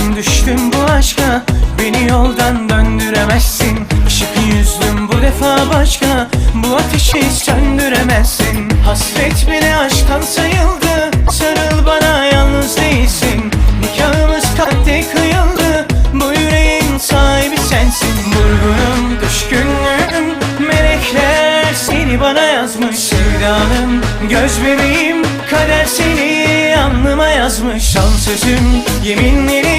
Ben düştüm bu aşka. Beni yoldan döndüremezsin. Şık yüzlüm bu defa başka. Bu ateşi söndüremezsin. Hasret bile aşktan sayıldı. Sarıl bana yalnız değilsin. Nikahımız kalpte kıyıldı. Bu yüreğin sahibi sensin. Vurgunum düşkünlüğüm Melekler seni bana yazmış. Sevdanım göz bebeğim Kader seni alnıma yazmış. Şansözüm yeminleri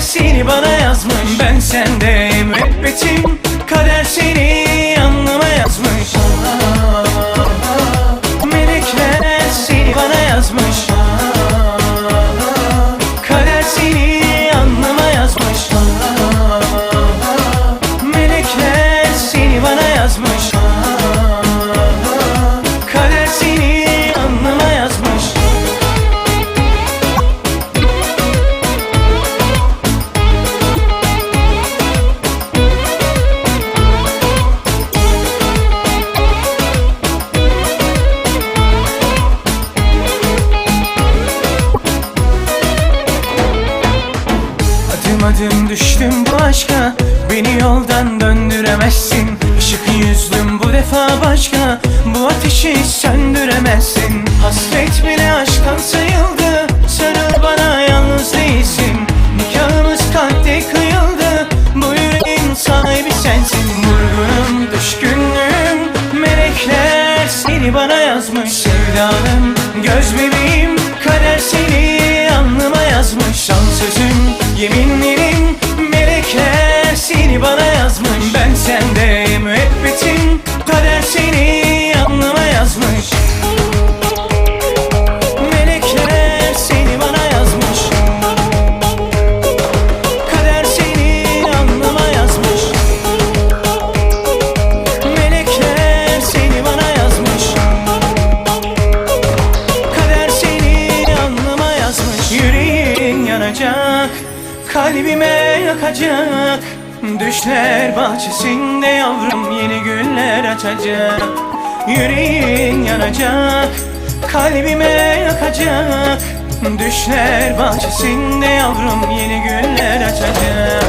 seni bana yazmış. Ben sende müebbetim Kader seni alnıma yazmış. Melekler seni bana yazmış Adım adım düştüm bu aşka. Beni yoldan döndüremezsin. Işık yüzlüm bu defa başka. Bu ateşi söndüremezsin. Hasret bile aşktan sayıldı. Sarıl bana yalnız değilsin. Nikahımız kalpte kıyıldı. Bu yüreğin sahibi sensin. Vurgunum, düşkünlüğüm Melekler seni bana yazmış. Sevdanım, göz bebeğim Kader seni alnıma yazmış. Şan sözüm, Yanacak Kalbime yakacak. Düşler bahçesinde yavrum Yeni güller açacak. Yüreğin yanacak Kalbime yakacak. Düşler bahçesinde yavrum Yeni güller açacak